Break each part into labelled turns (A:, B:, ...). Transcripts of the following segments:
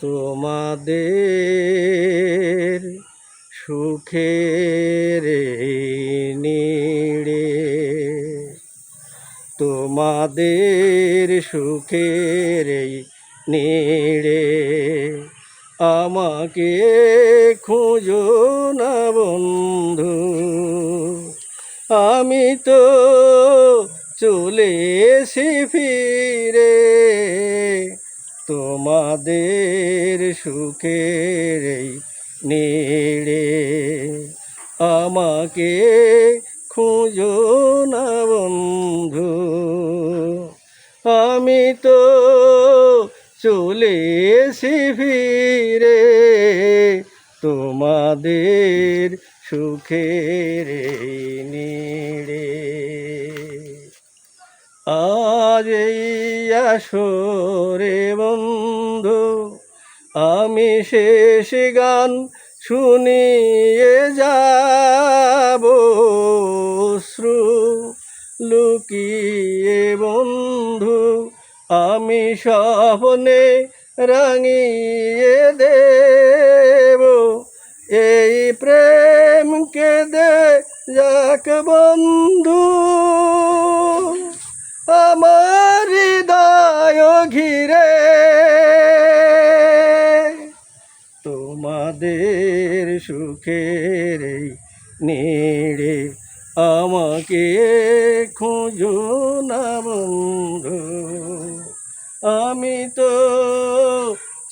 A: তোমাদের সুখের নিড়ে, তোমাদের সুখের নিড়ে আমাকে খুঁজো না বন্ধু, আমি তো চলে এসে ফিরে। তোমাদের সুখের নেড়ে আমাকে খুঁজো না বন্ধু। আমি তো চলে এসে ফিরে তোমাদের সুখের নিড়ে। আজ এই বন্ধু, আমি শেষ গান শুনিয়ে যাব শ্রু লুকিয়ে বন্ধু, আমি স্বপ্নে রাঙিয়ে দেব। এই প্রেমকে দে যাক বন্ধু। আমার হৃদয় ঘিরে। তোমাদের সুখের নেড়ে আমাকে খুঁজো না বন্ধু। আমি তো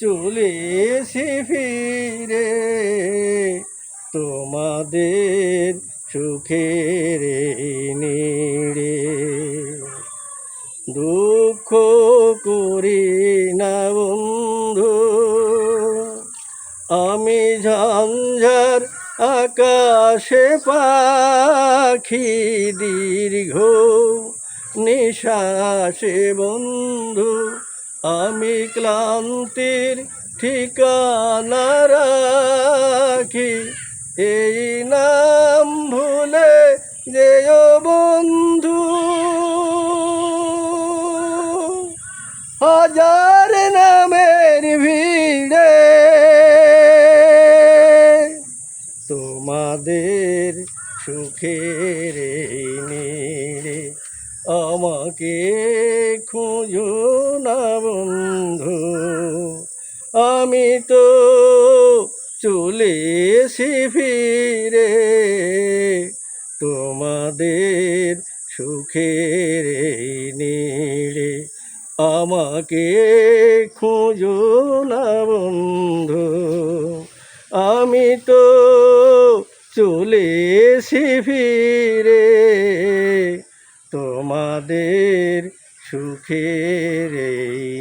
A: চলে এসে ফিরে। তোমাদের সুখের নেড়ে দুঃখ করি না বন্ধু। আমি ঝঞ্ঝার আকাশে পাখি দীর্ঘ নিশ্বাসে বন্ধু। আমি ক্লান্তির ঠিকানা রাখি। এই নাম ভুলে যেও বন্ধু। হাজার নামের ভিড়ে। তোমাদের সুখের নিড়ে আমাকে খুঁজো না বন্ধু। আমি তো চলে এসে ফিরে। তোমাদের সুখের নিড়ে আমাকে খুঁজো না বন্ধু। আমি তো চলে ফিরে। তোমাদের সুখের এই